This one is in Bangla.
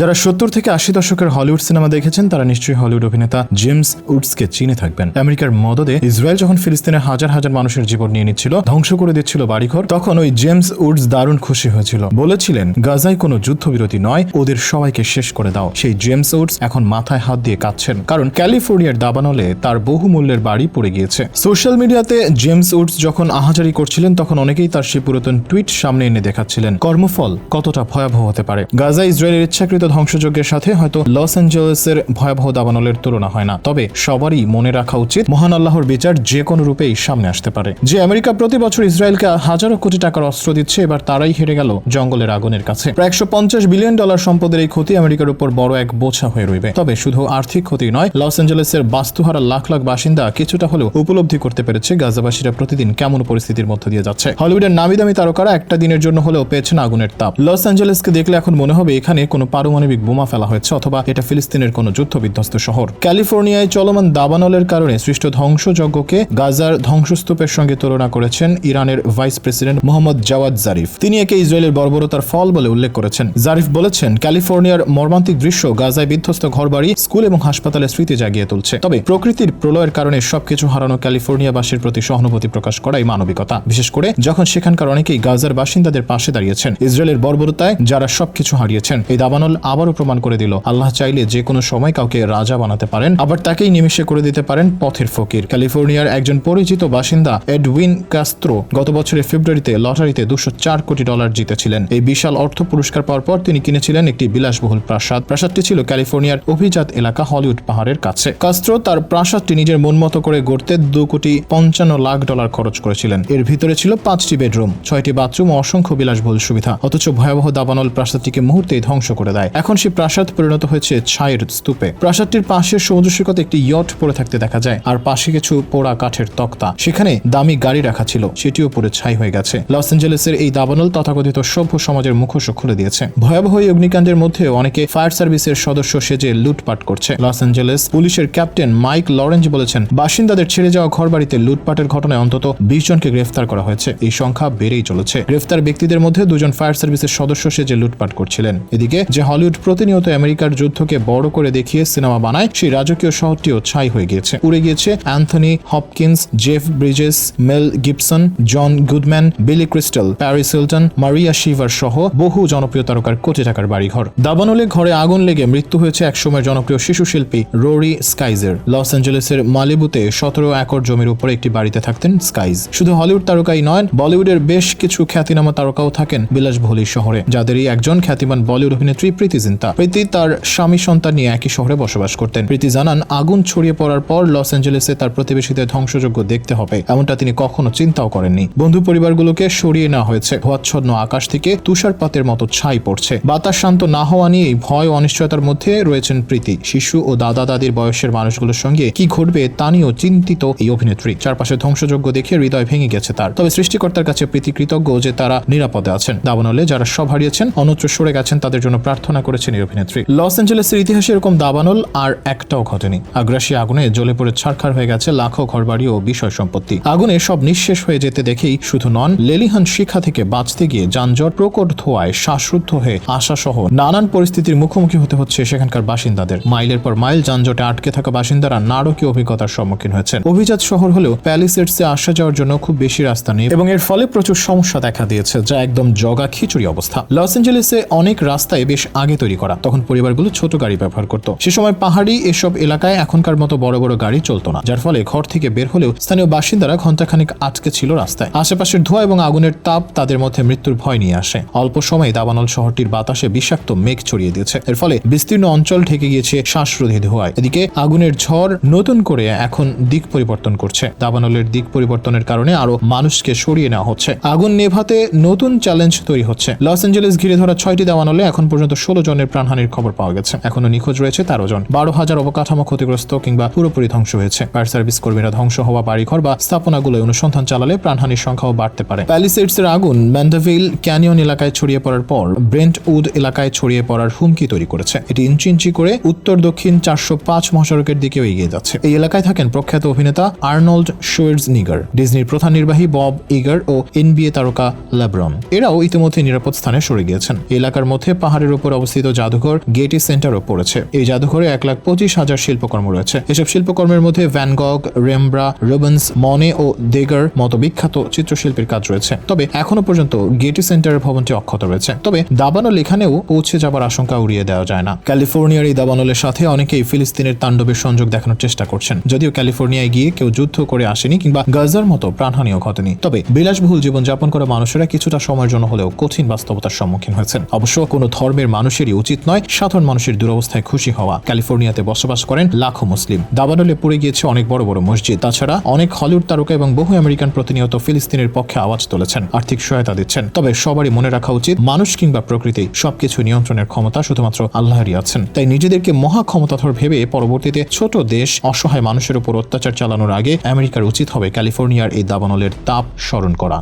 যারা সত্তর থেকে আশি দশকের হলিউড সিনেমা দেখেছেন, তারা নিশ্চয়ই হলিউড অভিনেতা জেমস উডসকে চিনে থাকবেন। আমেরিকার মদদে ইসরায়েল যখন ফিলিস্তিনের হাজার হাজার মানুষের জীবন নিয়ে নিচ্ছিল, ধ্বংস করে দিচ্ছিল বাড়িঘর, তখন ওই জেমস উডস দারুণ খুশি হয়েছিল। বলেছিলেন, গাজায় কোনো যুদ্ধবিরতি নয়, ওদের সবাইকে শেষ করে দাও। সেই জেমস উডস এখন মাথায় হাত দিয়ে কাঁদছেন, কারণ ক্যালিফোর্নিয়ার দাবানলে তার বহু মূল্যের বাড়ি পড়ে গিয়েছে। সোশ্যাল মিডিয়াতে জেমস উডস যখন আহাজারি করছিলেন, তখন অনেকেই তার সেই পুরাতন টুইট সামনে এনে দেখাচ্ছিলেন। কর্মফল কতটা ভয়াবহ হতে পারে? গাজা ইসরায়েলের ইচ্ছাকৃত ধ্বংসযজ্ঞের সাথে হয়তো লস অ্যাঞ্জেলেসের ভয়াবহ দাবানলের তুলনা হয় না। তবে সবারই মনে রাখা উচিত, মহান আল্লাহর বিচার যে কোনো রূপেই সামনে আসতে পারে। যে আমেরিকা প্রতি বছর ইসরায়েলকে হাজারো কোটি টাকার অস্ত্র দিচ্ছে, এবার তারাই হেরে গেল জঙ্গলের আগুনের কাছে। প্রায় একশো পঞ্চাশ বিলিয়ন ডলার সম্পদের এই ক্ষতি আমেরিকার উপর বড় এক বোঝা হয়ে রইবে। তবে শুধু আর্থিক ক্ষতি নয়, লস অ্যাঞ্জেলেসের বাস্তুহারা লাখ লাখ বাসিন্দা কিছুটা হলেও উপলব্ধি করতে পেরেছে গাজাবাসীরা প্রতিদিন কেমন পরিস্থিতির মধ্য দিয়ে যাচ্ছে। হলিউডের নামি দামি তারকারা একটা দিনের জন্য হলেও পেয়েছেন আগুনের তাপ। লস অ্যাঞ্জেলেসকে দেখলে এখন মনে হবে এখানে কোনো পারমাণবিক বোমা ফেলা হয়েছে অথবা এটা ফিলিস্তিনের কোনো যুদ্ধ বিধ্বস্ত শহর। ক্যালিফোর্নিয়ায় চলমান দাবানলের কারণে সৃষ্ট ধ্বংসযজ্ঞকে গাজার ধ্বংসস্তূপের সঙ্গে তুলনা করেছেন ইরানের vice president Mohammad Javad Zarif. তিনি একে ইসরায়েলের বর্বরতার ফল বলে উল্লেখ করেছেন। জারিফ বলেছেন, ক্যালিফোর্নিয়ার মর্মান্তিক দৃশ্য গাজায় বিধ্বস্ত ঘরবাড়ি, স্কুল এবং হাসপাতালের স্মৃতি জাগিয়ে তুলছে। তবে প্রকৃতির প্রলয়ের কারণে সবকিছু হারানো ক্যালিফোর্নিয়াবাসীর প্রতি সহানুভূতি প্রকাশ করাই মানবিকতা। বিশেষ করে যখন সেখানকার অনেকেই গাজার বাসিন্দাদের পাশে দাঁড়িয়েছেন, ইসরায়েলের বর্বরতায় যারা সবকিছু হারিয়েছেন, এই দাবানল আবারও প্রমাণ করে দিল। আল্লাহ চাইলে যে কোনো সময় কাউকে রাজা বানাতে পারেন, আবার তাকেই নিমিষে করে দিতে পারেন পথের ফকির। ক্যালিফোর্নিয়ার একজন পরিচিত বাসিন্দা এডউইন কাস্ত্রো গত বছরের ফেব্রুয়ারিতে লটারিতে দুশো চার কোটি ডলার জিতেছিলেন। এই বিশাল অর্থ পুরস্কার পাওয়ার পর তিনি কিনেছিলেন একটি বিলাসবহুল প্রাসাদ। প্রাসাদটি ছিল ক্যালিফোর্নিয়ার অভিজাত এলাকা হলিউড পাহাড়ের কাছে। কাস্ত্রো তার প্রাসাদটি নিজের মন মতো করে গড়তে দু কোটি পঞ্চান্ন লাখ ডলার খরচ করেছিলেন। এর ভিতরে ছিল পাঁচটি বেডরুম, ছয়টি বাথরুম ও অসংখ্য বিলাসবহুল সুবিধা। অথচ ভয়াবহ দাবানল প্রাসাদটিকে মুহূর্তেই ধ্বংস করে দেয়। এখন সে প্রাসাদ পরিণত হয়েছে ছায়ের স্তূপে। প্রাসাদটির পাশে সমুদ্র সৈকতে একটি ইয়ট পড়ে থাকতে দেখা যায়, আর পাশে কিছু পোড়া কাঠের তক্তা। সেখানে দামি গাড়ি রাখা ছিল, সেটিও পরে ছাই হয়ে গেছে। লস অ্যাঞ্জেলেসের এই দাবানল তথাকথিত সভ্য সমাজের মুখোশ খুলে দিয়েছে। ভয়াবহ অগ্নিকাণ্ডের মধ্যে অনেকে ফায়ার সার্ভিসের সদস্য সেজে লুটপাট করছে। লস অ্যাঞ্জেলেস পুলিশের ক্যাপ্টেন মাইক লরেঞ্জ বলেছেন, বাসিন্দাদের ছেড়ে যাওয়া ঘরবাড়িতে লুটপাটের ঘটনায় অন্তত বিশ জনকে গ্রেফতার করা হয়েছে। এই সংখ্যা বেড়েই চলেছে। গ্রেফতার ব্যক্তিদের মধ্যে দুজন ফায়ার সার্ভিসের সদস্য সেজে লুটপাট করছিলেন। এদিকে যে হলিউড প্রতিনিয়ত আমেরিকার যুদ্ধকে বড় করে দেখিয়ে সিনেমা বানায়, সেই রাজকীয় শহরটিও ছাই হয়ে গিয়েছে। উড়ে গিয়েছে Anthony Hopkins, Jeff Bridges, Mel Gibson, John Goodman, Billy Crystal, Paris Hilton, Maria Shriver সহ বহু জনপ্রিয় তারকার কোটি টাকার বাড়িঘর। দাবানলে ঘরে আগুন লেগে মৃত্যু হয়েছে একসময় জনপ্রিয় শিশু শিল্পী রোরি স্কাইজের। লস অ্যাঞ্জেলেসের মালিবুতে সতেরো একর জমির উপরে একটি বাড়িতে থাকতেন স্কাইজ। শুধু হলিউড তারকাই নয়, বলিউডের বেশ কিছু খ্যাতিনামা তারকাও থাকেন বিলাসবহুলি শহরে, যাদেরই একজন খ্যাতিমান বলিউড অভিনেত্রী প্রীতি জিন্তা। প্রীতি তার স্বামী সন্তান নিয়ে একই শহরে বসবাস করতেন। প্রীতি জানান, আগুন ছড়িয়ে পড়ার পর লস অ্যাঞ্জেলেসে তার প্রতিবেশীদের ধ্বংসযোগ্য দেখতে হবে। এমনটা তিনি কখনো চিন্তাও করেননি। বন্ধু পরিবারগুলোকে সরিয়ে নেওয়া হয়েছে। ধোয়াচ্ছন্ন আকাশ থেকে তুষারপাতের মতো ছাই পড়ছে। বাতাস শান্ত না হওয়া নিয়ে ভয় অনিশ্চয়তার মধ্যে রয়েছেন প্রীতি। শিশু ও দাদা দাদির বয়সের মানুষগুলোর সঙ্গে কি ঘটবে তা নিয়েও চিন্তিত এই অভিনেত্রী। চারপাশে ধ্বংসযোগ্য দেখে হৃদয় ভেঙে গেছে তার। তবে সৃষ্টিকর্তার কাছে প্রীতি কৃতজ্ঞ যে তারা নিরাপদে আছেন। দাবানলে যারা সব হারিয়েছেন, অন্যত্র সরে গেছেন তাদের জন্য প্রার্থনা করেছেন এই অভিনেত্রী। লস অ্যাঞ্জেলেসের ইতিহাসে এরকম দাবানল আর একটাও ঘটেনি। আগ্রাসী আগুনে জ্বলে পড়ে ছাড়খাড় হয়ে গেছে লাখো ঘরবাড়ি ও বিষয় সম্পত্তি। আগুনে সব নিঃশেষ হয়ে যেতে দেখেই শুধু নন, লেলিহান শিখা থেকে বাঁচতে গিয়ে যানজট প্রকট ধোয়ায় শ্বাসরুদ্ধ হয়ে আসা সহ নানান পরিস্থিতির মুখোমুখি হতে হচ্ছে সেখানকার বাসিন্দাদের। মাইলের পর মাইল যানজটে আটকে থাকা বাসিন্দারা নারকীয় অভিজ্ঞতার সম্মুখীন হয়েছেন। অভিজাত শহর হলেও প্যালিসেটসে আসা যাওয়ার জন্য খুব বেশি রাস্তা নেই এবং এর ফলে প্রচুর সমস্যা দেখা দিয়েছে, যা একদম জগা খিচুড়ি অবস্থা। লস অ্যাঞ্জেলেসে অনেক রাস্তায় বেশ আগে তৈরি করা। তখন পরিবারগুলো ছোট গাড়ি ব্যবহার করত। সে সময় পাহাড়ি এসব এলাকায় এখনকার মতো বড় বড় গাড়ি চলতো না, যার ফলে ঘর থেকে বের হলেও স্থানীয় বাসিন্দারা ঘন্টাখানিক আটকে ছিল রাস্তায়। আশেপাশের ধোঁয়া এবং আগুনের তাপ তাদের মধ্যে মৃত্যুর ভয় নিয়ে আসে। অল্প সময়ে দাবানল শহরটির বাতাসে বিষাক্ত মেঘ ছড়িয়ে দিয়েছে। এর ফলে বিস্তীর্ণ অঞ্চল ঢেকে গিয়েছে শ্বাসরোধী ধোঁয়ায়। এদিকে আগুনের ঝড় নতুন করে এখন দিক পরিবর্তন করছে। দাবানলের দিক পরিবর্তনের কারণে আরও মানুষকে সরিয়ে নেওয়া হচ্ছে। আগুন নেভাতে নতুন চ্যালেঞ্জ তৈরি হচ্ছে। লস অ্যাঞ্জেলেস ঘিরে ধরা ছয়টি দাবানলে এখন পর্যন্ত ষোলো জনের প্রাণহানির খবর পাওয়া গেছে। এখনও নিখোঁজ রয়েছে তেরো জন। বারো হাজার অবকাঠামো ক্ষতিগ্রস্ত কিংবা পুরোপুরি ধ্বংস হয়েছে। ফায়ার সার্ভিস কর্মীরা ধ্বংস হওয়া বাড়িঘর বা স্থাপনাগুলোয় অনুসন্ধান চালালে প্রাণহানির সংখ্যাও বাড়তে পারে। প্যালিসেডস এর আগুন ম্যান্ডাভিল ক্যানিয়ন এলাকায় ছড়িয়ে পড়ার পর ব্রেন্ট উড এলাকায় ছড়িয়ে পড়ার হুমকি তৈরি করেছে। এটি ইঞ্চি ইঞ্চি করে উত্তর দক্ষিণ চারশো পাঁচ মহাসড়কের দিকেও এগিয়ে যাচ্ছে। এই এলাকায় থাকেন প্রখ্যাত অভিনেতা আর্নল্ড শোয়েডস নিগার ডিজনির প্রধান নির্বাহী বব ইগার ও এনবিএ তারকা লেব্রন এরাও ইতিমধ্যে নিরাপদ স্থানে সরে গিয়েছেন। এলাকার মধ্যে পাহাড়ের উপর অবস্থিত জাদুঘর গেটি সেন্টারও পড়েছে। এই জাদুঘরে এক লাখ পঁচিশ হাজার শিল্পকর্ম রয়েছে। এসব শিল্পকর্মের মধ্যে ভ্যানগগ রেমব্রা, রুবেন্স, মনে ও দেগার মতো বিখ্যাত চিত্রশিল্পীর কাজ রয়েছে। তবে এখনও পর্যন্ত গেটি সেন্টারের ভবনটি অক্ষত রয়েছে। তবে দাবানল এখানেও পৌঁছে যাবার আশঙ্কা উড়িয়ে দেওয়া যায় না। ক্যালিফোর্নিয়ার এই দাবানলের সাথে অনেকেই ফিলিস্তিনের তাণ্ডবের সংযোগ দেখানোর চেষ্টা করছেন। যদিও ক্যালিফোর্নিয়ায় গিয়ে কেউ যুদ্ধ করে আসেনি কিংবা গাজার মতো প্রাণহানিও ঘটেনি। তবে বিলাসবহুল জীবনযাপন করা মানুষেরা কিছুটা সময়ের জন্য হলেও কঠিন বাস্তবতার সম্মুখীন হয়েছেন। অবশ্য কোনো ধর্মের মানুষেরই উচিত নয় সাধারণ মানুষের দুরবস্থায় খুশি হওয়া। ক্যালিফোর্নিয়াতে বসবাস করেন লাখো মুসলিম। দাবানলে পড়ে গিয়েছে অনেক বড় বড় মসজিদ। তাছাড়া অনেক হলিউড তারকা এবং বহু আমেরিকান প্রতিনিয়ত ফিলিস্তিনের পক্ষে আওয়াজ তুলেছেন। আর্থিক সহায়তা দিচ্ছেন। তবে সবারই মনে রাখা উচিত, মানুষ কিংবা প্রকৃতি সবকিছু নিয়ন্ত্রণের ক্ষমতা শুধুমাত্র আল্লাহরই আছেন তাই নিজেদেরকে মহা ক্ষমতাধর ভেবে পরবর্তীতে ছোট দেশ অসহায় মানুষের উপর অত্যাচার চালানোর আগে আমেরিকার উচিত হবে ক্যালিফোর্নিয়ার এই দাবানলের তাপ স্মরণ করা।